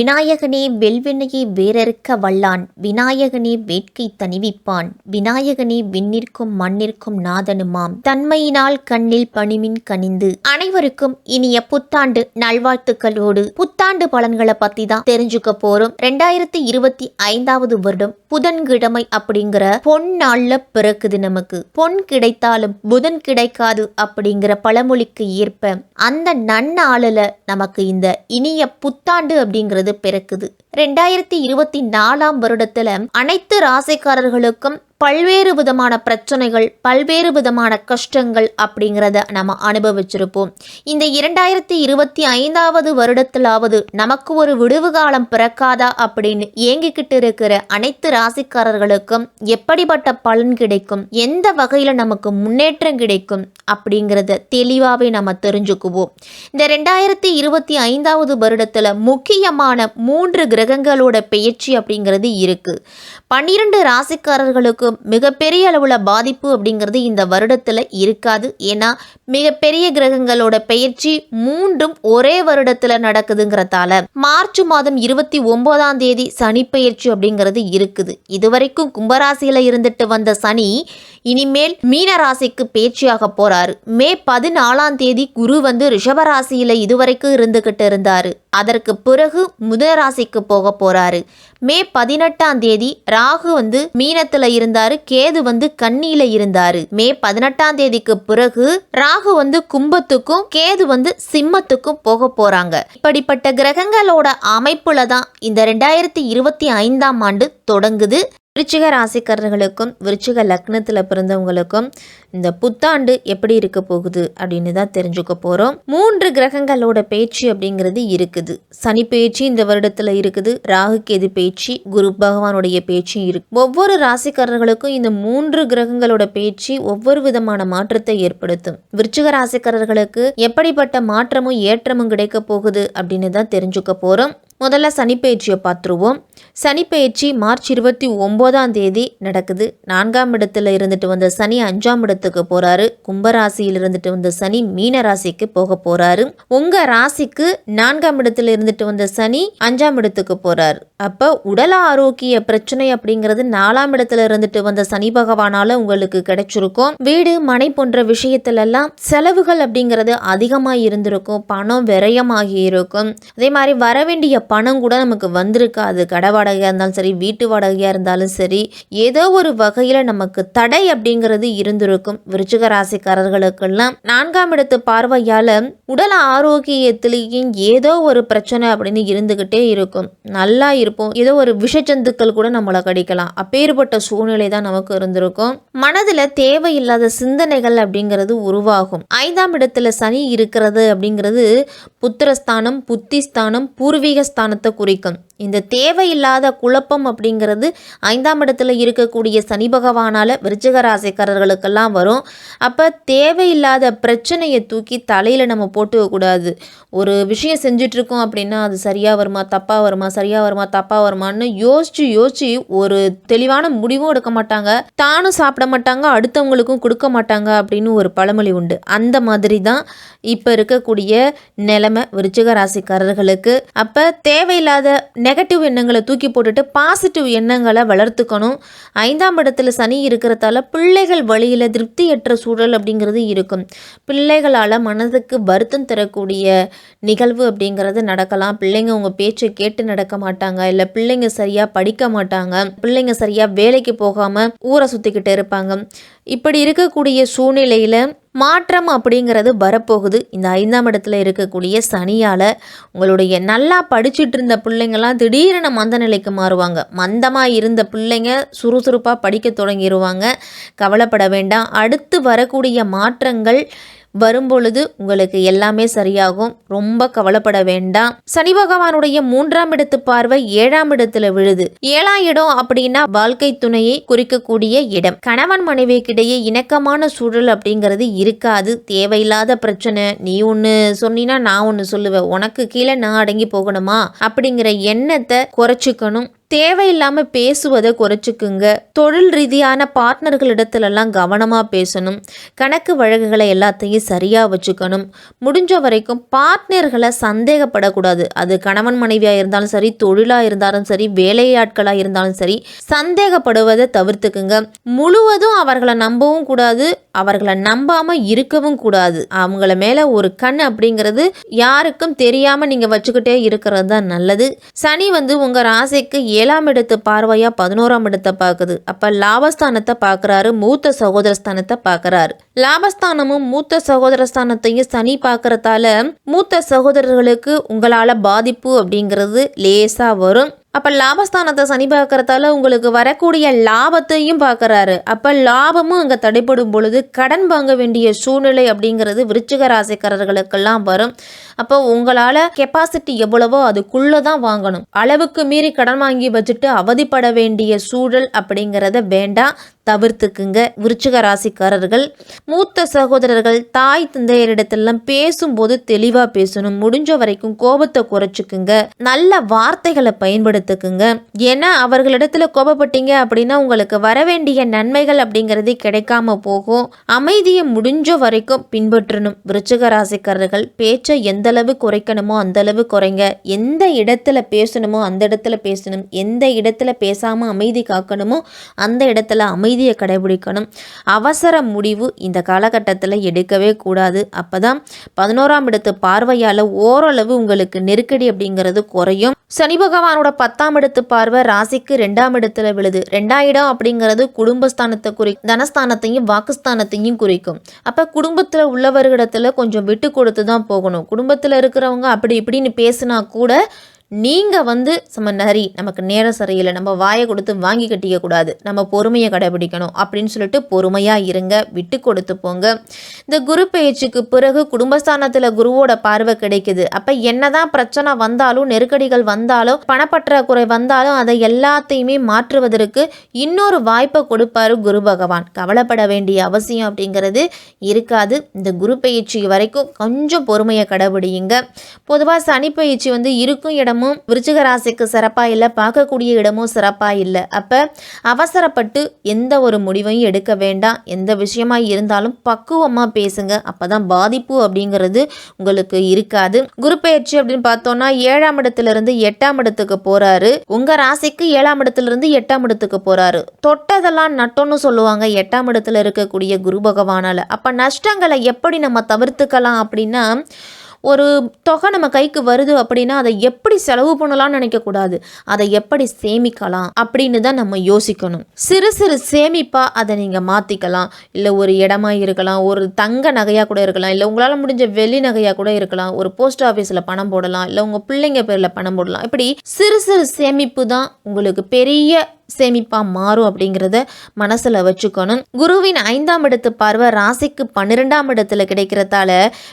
விநாயகனே வெல்வினையை வேறறுக்க வல்லான். விநாயகனே வேட்கை தணிவிப்பான். விநாயகனே விண்ணிற்கும் மண்ணிற்கும் நாதனுமாம். தன்மையினால் கண்ணில் பணிமின் கனிந்து. அனைவருக்கும் இனிய புத்தாண்டு நல்வாழ்த்துக்களோடு. புத்தாண்டு பலன்களை பத்தி தான் தெரிஞ்சுக்க போறோம். ரெண்டாயிரத்தி இருபத்தி ஐந்தாவது வருடம் புதன்கிழமை அப்படிங்கிற பொன் நாள்ல பிறக்குது நமக்கு. பொன் கிடைத்தாலும் புதன் கிடைக்காது அப்படிங்கிற பழமொழிக்கு ஏற்ப அந்த நன்னாளில் நமக்கு இந்த இனிய புத்தாண்டு அப்படிங்கிறது பிறக்குது. ரெண்டாயிரத்தி இருபத்தி நாலாம் வருடத்துல அனைத்து ராசிக்காரர்களுக்கும் பல்வேறு விதமான பிரச்சனைகள் பல்வேறு விதமான கஷ்டங்கள் அப்படிங்கிறத நம்ம அனுபவிச்சிருப்போம். இந்த இரண்டாயிரத்தி இருபத்தி ஐந்தாவது வருடத்திலாவது நமக்கு ஒரு விடுவு காலம் பிறக்காதா அப்படின்னு ஏங்கிக்கிட்டு இருக்கிற அனைத்து ராசிக்காரர்களுக்கும் எப்படிப்பட்ட பலன் கிடைக்கும் எந்த வகையில் நமக்கு முன்னேற்றம் கிடைக்கும் அப்படிங்கிறத தெளிவாகவே நம்ம தெரிஞ்சுக்குவோம். இந்த ரெண்டாயிரத்தி இருபத்தி ஐந்தாவது வருடத்தில் முக்கியமான மூன்று கிரகங்களோட பெயர்ச்சி அப்படிங்கிறது இருக்குது பன்னிரண்டு ராசிக்காரர்களுக்கு மிகப்பெரிய அளவில் பாதிப்பு அப்படிங்கிறது இந்த வருடத்தில் இருக்காது. ஏன்னா மிகப்பெரிய கிரகங்களோட பெயர்ச்சி மூன்றும் ஒரே வருடத்தில் நடக்குதுங்கிறதால மார்ச் மாதம் இருபத்தி ஒன்பதாம் தேதி சனி பெயர்ச்சி அப்படிங்கிறது இருக்குது. இதுவரைக்கும் கும்பராசியில் இருந்துட்டு வந்த சனி இனிமேல் மீனராசிக்கு பேச்சியாக போறாரு. மே பதினாலாம் தேதி குரு வந்து ரிஷபராசியில இதுவரைக்கும் இருந்துகிட்டு இருந்தாரு. அதற்கு பிறகு முதராசிக்கு போக போறாரு. மே பதினெட்டாம் தேதி ராகு வந்து மீனத்துல இருந்தாரு. கேது வந்து கண்ணியில இருந்தாரு. மே பதினெட்டாம் தேதிக்கு பிறகு ராகு வந்து கும்பத்துக்கும் கேது வந்து சிம்மத்துக்கும் போக போறாங்க. இப்படிப்பட்ட கிரகங்களோட அமைப்புல தான் இந்த ரெண்டாயிரத்தி இருபத்தி ஐந்தாம் ஆண்டு தொடங்குது. விருச்சிக ராசிக்காரர்களுக்கும் விருச்சிக லக்னத்தில் பிறந்தவங்களுக்கும் இந்த புத்தாண்டு எப்படி இருக்க போகுது அப்படின்னு தான் தெரிஞ்சுக்க போகிறோம் மூன்று கிரகங்களோட பேச்சு அப்படிங்கிறது இருக்குது. சனி பேச்சு இந்த வருடத்தில் இருக்குது. ராகு கேது பேச்சு குரு பகவானுடைய பேச்சும் இருக்கு. ஒவ்வொரு ராசிக்காரர்களுக்கும் இந்த மூன்று கிரகங்களோட பேச்சு ஒவ்வொரு விதமான மாற்றத்தை ஏற்படுத்தும். விருச்சிக ராசிக்காரர்களுக்கு எப்படிப்பட்ட மாற்றமும் ஏற்றமும் கிடைக்க போகுது அப்படின்னு தான் தெரிஞ்சுக்க போகிறோம் முதல்ல சனிப்பெயர்ச்சியை பார்த்துருவோம். சனிப்பெயர்ச்சி மார்ச் இருபத்தி ஒம்போதாம் தேதி நடக்குது. நான்காம் இடத்துல இருந்துட்டு வந்த சனி அஞ்சாம் இடத்துக்கு போகிறாரு கும்பராசியில் இருந்துட்டு வந்த சனி மீன ராசிக்கு போக போகிறாரு உங்கள் ராசிக்கு நான்காம் இடத்துல இருந்துட்டு வந்த சனி அஞ்சாம் இடத்துக்கு போகிறாரு அப்போ உடல் ஆரோக்கிய பிரச்சனை அப்படிங்கிறது நாலாம் இடத்துல இருந்துட்டு வந்த சனி பகவானால் உங்களுக்கு கிடைச்சிருக்கும். வீடு மனை போன்ற விஷயத்துலலாம் செலவுகள் அப்படிங்கிறது அதிகமாக இருந்திருக்கும். பணம் விரயமாகி இருக்கும். அதே மாதிரி வர வேண்டிய பணம் கூட நமக்கு வந்திருக்காது. கடை வாடகையாக இருந்தாலும் சரி வீட்டு வாடகையாக இருந்தாலும் சரி ஏதோ ஒரு வகையில் நமக்கு தடை அப்படிங்கிறது இருந்திருக்கும். விருச்சிக ராசிக்காரர்களுக்கெல்லாம் நான்காம் இடத்து பார்வையால் உடல் ஆரோக்கியத்திலேயும் ஏதோ ஒரு பிரச்சனை அப்படின்னு இருந்துக்கிட்டே இருக்கும். நல்லா இருப்போம். ஏதோ ஒரு விஷஜந்துக்கள் கூட நம்மளை கடிக்கலாம். அப்பேற்பட்ட சூழ்நிலை தான் நமக்கு இருந்திருக்கும். மனதில் தேவையில்லாத சிந்தனைகள் அப்படிங்கிறது உருவாகும். ஐந்தாம் இடத்துல சனி இருக்கிறது அப்படிங்கிறது புத்திரஸ்தானம் புத்திஸ்தானம் பூர்வீகஸ்தானம் ஸ்தானத்தை குறிக்கும். இந்த தேவையில்லாத குழப்பம் அப்படிங்கிறது ஐந்தாம் இடத்துல இருக்கக்கூடிய சனி பகவானால் விருச்சிக ராசிக்காரர்களுக்கெல்லாம் வரும். அப்போ தேவையில்லாத பிரச்சனையை தூக்கி தலையில் நம்ம போட்டுக்கக்கூடாது ஒரு விஷயம் செஞ்சிட்ருக்கோம் அப்படின்னா அது சரியாக வருமா தப்பாக வருமா சரியாக வருமா தப்பாக வருமான்னு யோசித்து யோசித்து ஒரு தெளிவான முடிவும் எடுக்க மாட்டாங்க. தானும் சாப்பிட மாட்டாங்க அடுத்தவங்களுக்கும் கொடுக்க மாட்டாங்க அப்படின்னு ஒரு பழமொழி உண்டு. அந்த மாதிரி தான் இப்போ இருக்கக்கூடிய நிலைமை விருச்சிக ராசிக்காரர்களுக்கு. அப்போ தேவையில்லாத நெகட்டிவ் எண்ணங்களை தூக்கி போட்டுட்டு பாசிட்டிவ் எண்ணங்களை வளர்த்துக்கணும். ஐந்தாம் இடத்துல சனி இருக்கிறதால பிள்ளைகள் வழியில் திருப்தியற்ற சூழல் அப்படிங்கிறது இருக்கும். பிள்ளைகளால் மனதுக்கு வருத்தம் தரக்கூடிய நிகழ்வு அப்படிங்கிறது நடக்கலாம். பிள்ளைங்க உங்கள் பேச்சை கேட்டு நடக்க மாட்டாங்க. இல்லை பிள்ளைங்க சரியாக படிக்க மாட்டாங்க. பிள்ளைங்க சரியாக வேலைக்கு போகாமல் ஊரை சுற்றிக்கிட்டு இருப்பாங்க. இப்படி இருக்கக்கூடிய சூழ்நிலையில் மாற்றம் அப்படிங்கிறது வரப்போகுது. இந்த ஐந்தாம் இடத்துல இருக்கக்கூடிய சனியால் உங்களுடைய நல்லா படிச்சுட்டு இருந்த பிள்ளைங்கள்லாம் திடீரென மந்த நிலைக்கு மாறுவாங்க. மந்தமாக இருந்த பிள்ளைங்க சுறுசுறுப்பாக படிக்க தொடங்கிடுவாங்க கவலைப்பட வேண்டாம். அடுத்து வரக்கூடிய மாற்றங்கள் வரும்பொழுது உங்களுக்கு எல்லாமே சரியாகும். ரொம்ப கவலைப்பட வேண்டாம். சனி பகவானுடைய மூன்றாம் இடத்து பார்வை ஏழாம் இடத்துல விழுது. ஏழாம் இடம் அப்படின்னா வாழ்க்கை துணையை குறிக்கக்கூடிய இடம். கணவன் மனைவிக்கிடையே இணக்கமான சூழல் அப்படிங்கிறது இருக்காது. தேவையில்லாத பிரச்சனை. நீ ஒன்று சொன்னீங்கன்னா நான் ஒன்று சொல்லுவேன். உனக்கு கீழே நான் அடங்கி போகணுமா? அப்படிங்கிற எண்ணத்தை குறைச்சிக்கணும். தேவையில்லாமல் பேசுவதை குறைச்சிக்குங்க. தொழில் ரீதியான பார்ட்னர்களிடத்துலலாம் கவனமாக பேசணும். கணக்கு வழக்குகளை எல்லாத்தையும் சரியாக வச்சுக்கணும். முடிஞ்ச வரைக்கும் பார்ட்னர்களை சந்தேகப்படக்கூடாது. அது கணவன் மனைவியாக இருந்தாலும் சரி தொழிலாக இருந்தாலும் சரி வேலையாட்களாக இருந்தாலும் சரி சந்தேகப்படுவதை தவிர்த்துக்குங்க. முழுவதும் அவர்களை நம்பவும் கூடாது. அவர்களை நம்பாமல் இருக்கவும் கூடாது. அவங்கள மேலே ஒரு கண் அப்படிங்கிறது யாருக்கும் தெரியாமல் நீங்கள் வச்சுக்கிட்டே இருக்கிறது தான் நல்லது. சனி வந்து உங்கள் ராசிக்கு ஏழாம் இடத்து பார்வையா பதினோராம் இடத்தை பார்க்குது. அப்ப லாபஸ்தானத்தை பார்க்குறாரு மூத்த சகோதரஸ்தானத்தை பார்க்குறாரு. லாபஸ்தானமும் மூத்த சகோதரஸ்தானத்தையும் சனி பார்க்கறதால மூத்த சகோதரர்களுக்கு உங்களால் பாதிப்பு அப்படிங்கிறது லேசாக வரும். அப்போ லாபஸ்தானத்தை சனி பார்க்குறதால உங்களுக்கு வரக்கூடிய லாபத்தையும் பார்க்குறாரு. அப்போ லாபமும் அங்கே தடைப்படும் பொழுது கடன் வாங்க வேண்டிய சூழ்நிலை அப்படிங்கிறது விருச்சிக ராசிக்காரர்களுக்கெல்லாம் வரும். அப்போ உங்களால் கெப்பாசிட்டி எவ்வளவோ அதுக்குள்ளே தான் வாங்கணும். அளவுக்கு மீறி கடன் வாங்கி வச்சுட்டு அவதிப்பட வேண்டிய சூழல் அப்படிங்கிறத வேண்டாம். தவிர்த்துக்குங்க. விருச்சிக ராசிக்காரர்கள் மூத்த சகோதரர்கள் தாய் தந்தையரிடத்தெல்லாம் பேசும்போது தெளிவாக பேசணும். முடிஞ்ச வரைக்கும் கோபத்தை குறைச்சிக்குங்க. நல்ல வார்த்தைகளை பயன்படுத்துக்குங்க. ஏன்னா அவர்களிடத்துல கோபப்பட்டீங்க அப்படின்னா உங்களுக்கு வர வேண்டிய நன்மைகள் அப்படிங்கிறது கிடைக்காம போகும். அமைதியை முடிஞ்ச வரைக்கும் பின்பற்றணும். விருச்சிக ராசிக்காரர்கள் பேச்சை எந்த அளவு குறைக்கணுமோ அந்த அளவு குறைங்க. எந்த இடத்துல பேசணுமோ அந்த இடத்துல பேசணும். எந்த இடத்துல பேசாமல் அமைதி காக்கணுமோ அந்த இடத்துல அமைதியை கடைபிடிக்கணும். அவசர முடிவு இந்த காலகட்டத்தில் எடுக்கவே கூடாது. அப்போ தான் பதினோராம் இடத்து பார்வையால் ஓரளவு உங்களுக்கு நெருக்கடி அப்படிங்கிறது குறையும். சனி பகவானோட பத்தாம் இடத்து பார்வை ராசிக்கு ரெண்டாம் இடத்துல விழுது. ரெண்டாயிடம் அப்படிங்கிறது குடும்பஸ்தானத்தை குறி தனஸ்தானத்தையும் வாக்குஸ்தானத்தையும் குறிக்கும். அப்போ குடும்பத்தில் உள்ளவர்களிடத்துல கொஞ்சம் விட்டு கொடுத்து தான் போகணும். குடும்பத்தில் இருக்கிறவங்க அப்படி இப்படின்னு பேசுனா கூட நீங்கள் வந்து நம்ம நரி நமக்கு நேரம் சரியில்லை நம்ம வாயை கொடுத்து வாங்கி கட்டிக்க கூடாது நம்ம பொறுமையை கடைபிடிக்கணும் அப்படின்னு சொல்லிட்டு பொறுமையாக இருங்க விட்டு கொடுத்து போங்க. இந்த குரு பயிற்சிக்கு பிறகு குடும்பஸ்தானத்தில் குருவோட பார்வை கிடைக்குது. அப்போ என்னதான் பிரச்சனை வந்தாலும் நெருக்கடிகள் வந்தாலும் பணப்பற்றாக்குறை வந்தாலும் அதை எல்லாத்தையுமே மாற்றுவதற்கு இன்னொரு வாய்ப்பை கொடுப்பாரு குரு பகவான். கவலைப்பட வேண்டிய அவசியம் அப்படிங்கிறது இருக்காது. இந்த குரு பயிற்சி வரைக்கும் கொஞ்சம் பொறுமையை கடைபிடிங்க பொதுவாக சனி பயிற்சி வந்து இருக்கும் இடம் இடமும் விருச்சிக ராசிக்கு சிறப்பாக இல்லை பார்க்கக்கூடிய இடமும் சிறப்பாக இல்லை. அப்போ அவசரப்பட்டு எந்த ஒரு முடிவையும் எடுக்க வேண்டாம். எந்த விஷயமா இருந்தாலும் பக்குவமாக பேசுங்க. அப்போ தான் பாதிப்பு அப்படிங்கிறது உங்களுக்கு இருக்காது. குரு பயிற்சி அப்படின்னு பார்த்தோம்னா ஏழாம் இடத்துல இருந்து எட்டாம் இடத்துக்கு போறாரு. உங்க ராசிக்கு ஏழாம் இடத்துல இருந்து எட்டாம் இடத்துக்கு போறாரு. தொட்டதெல்லாம் நட்டோன்னு சொல்லுவாங்க. எட்டாம் இடத்துல இருக்கக்கூடிய குரு பகவானால. அப்ப நஷ்டங்களை எப்படி நம்ம தவிர்த்துக்கலாம் அப்படின்னா ஒரு தொகை நம்ம கைக்கு வருது அப்படின்னா அதை எப்படி செலவு பண்ணலாம்னு நினைக்கக்கூடாது. அதை எப்படி சேமிக்கலாம் அப்படின்னு தான் நம்ம யோசிக்கணும். சிறு சிறு சேமிப்பாக அதை நீங்கள் மாற்றிக்கலாம் இல்லை ஒரு இடமா இருக்கலாம் ஒரு தங்க நகையாக கூட இருக்கலாம் இல்லை உங்களால் முடிஞ்ச வெள்ளி நகையாக கூட இருக்கலாம் ஒரு போஸ்ட் ஆஃபீஸில் பணம் போடலாம் இல்லை உங்கள் பிள்ளைங்க பேரில் பணம் போடலாம். இப்படி சிறு சிறு சேமிப்பு தான் உங்களுக்கு பெரிய சேமிப்பாக மாறும் அப்படிங்கிறத மனசில் வச்சுக்கணும். குருவின் ஐந்தாம் இடத்து பார்வை ராசிக்கு பன்னிரெண்டாம் இடத்துல கிடைக்கிறதால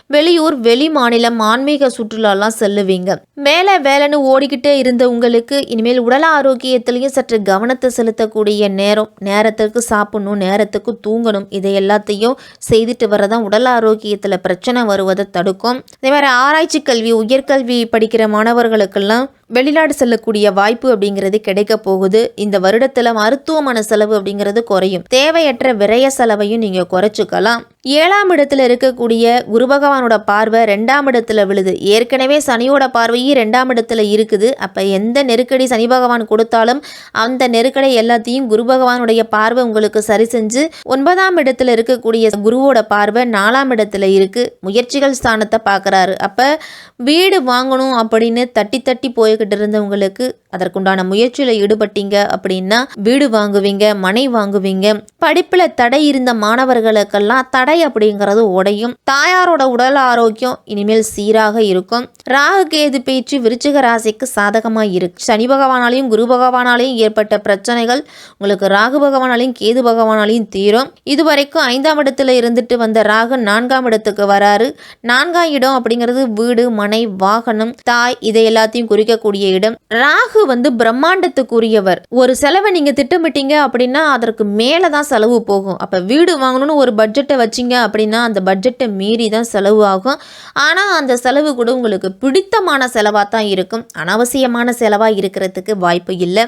வெளியூர் வெளி மாநிலம் ஆன்மீக சுற்றுலாலாம் செல்லுவீங்க. வேலை வேலைன்னு ஓடிக்கிட்டே இருந்த உங்களுக்கு இனிமேல் உடல் ஆரோக்கியத்திலையும் சற்று கவனத்தை செலுத்தக்கூடிய நேரம். நேரத்துக்கு சாப்பிடணும் நேரத்துக்கு தூங்கணும். இதை எல்லாத்தையும் செய்துட்டு வரதான் உடல் ஆரோக்கியத்தில் பிரச்சனை வருவதை தடுக்கும். அதே மாதிரி ஆராய்ச்சி கல்வி உயர்கல்வி படிக்கிற மாணவர்களுக்கெல்லாம் வெளிநாடு செல்லக்கூடிய வாய்ப்பு அப்படிங்கிறது கிடைக்க போகுது. இந்த வருடத்தில் மருத்துவமனை செலவு அப்படிங்கிறது குறையும். தேவையற்ற விரய செலவையும் நீங்கள் குறைச்சிக்கலாம். ஏழாம் இடத்துல இருக்கக்கூடிய குரு பகவானோட பார்வை ரெண்டாம் இடத்துல விழுது. ஏற்கனவே சனியோட பார்வையும் ரெண்டாம் இடத்துல இருக்குது. அப்போ எந்த நெருக்கடி சனி பகவான் கொடுத்தாலும் அந்த நெருக்கடி எல்லாத்தையும் குரு பகவானுடைய பார்வை உங்களுக்கு சரி செஞ்சு ஒன்பதாம் இடத்துல இருக்கக்கூடிய குருவோட பார்வை நாலாம் இடத்துல இருக்கு. முயற்சிகள் ஸ்தானத்தை பார்க்குறாரு. அப்போ வீடு வாங்கணும் அப்படின்னு தட்டி தட்டி போய் போய்கிட்டு இருந்தவங்களுக்கு அதற்குண்டான முயற்சியில் ஈடுபட்டீங்க அப்படின்னா வீடு வாங்குவீங்க மனை வாங்குவீங்க படிப்பில் தடை இருந்த மாணவர்களுக்கெல்லாம் தடை அப்படிங்கிறது உடையும். தாயாரோட உடல் ஆரோக்கியம் இனிமேல் சீராக இருக்கும். ராகு கேது பேச்சு விருச்சிக ராசிக்கு சாதகமாக இருக்கு. சனி பகவானாலையும் குரு பகவானாலையும் ஏற்பட்ட பிரச்சனைகள் உங்களுக்கு ராகு பகவானாலையும் கேது பகவானாலையும் தீரும். இதுவரைக்கும் ஐந்தாம் இடத்துல இருந்துட்டு வந்த ராகு நான்காம் இடத்துக்கு வராரு. நான்காம் இடம் அப்படிங்கிறது வீடு மனை வாகனம் தாய் இதை எல்லாத்தையும் குறிக்கக்கூடிய இடம். ராகு ராகு வந்து பிரம்மாண்டத்துக்குரியவர். ஒரு செலவை நீங்க திட்டமிட்டீங்க அப்படின்னா அதற்கு மேலே தான் செலவு போகும். அப்போ வீடு வாங்கணும்னு ஒரு பட்ஜெட்டை வச்சீங்க அப்படின்னா அந்த பட்ஜெட்டை மீறி தான் செலவு ஆகும். ஆனால் அந்த செலவு கூட உங்களுக்கு பிடித்தமான செலவாக தான் இருக்கும். அனாவசியமான செலவாக இருக்கிறதுக்கு வாய்ப்பு இல்லை.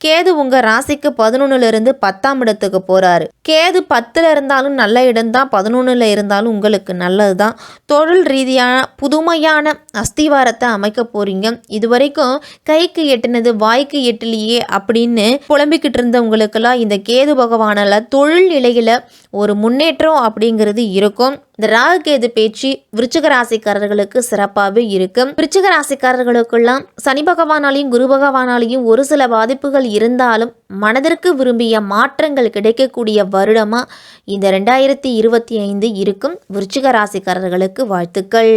கேது உங்கள் ராசிக்கு பதினொன்னுலேருந்து பத்தாம் இடத்துக்கு போகிறாரு கேது பத்தில் இருந்தாலும் நல்ல இடம்தான் பதினொன்றில் இருந்தாலும் உங்களுக்கு நல்லது தான் தொழில் ரீதியான புதுமையான அஸ்திவாரத்தை அமைக்க போகிறீங்க இது வரைக்கும் கைக்கு எட்டுனது வாய்க்கு எட்டலையே அப்படின்னு புலம்பிக்கிட்டு இருந்தவங்களுக்கெல்லாம் இந்த கேது பகவானால் தொழில் நிலையில் ஒரு முன்னேற்றம் அப்படிங்கிறது இருக்கும். இந்த ராகு கேது பேச்சு விருச்சிக ராசிக்காரர்களுக்கு சிறப்பாகவே இருக்கும். விருச்சிக ராசிக்காரர்களுக்கெல்லாம் சனி பகவானாலையும் குரு பகவானாலையும் ஒரு சில பாதிப்புகள் இருந்தாலும் மனதிற்கு விரும்பிய மாற்றங்கள் கிடைக்கக்கூடிய வருடமாக இந்த ரெண்டாயிரத்தி இருபத்தி ஐந்து இருக்கும். விருச்சிக ராசிக்காரர்களுக்கு வாழ்த்துக்கள்.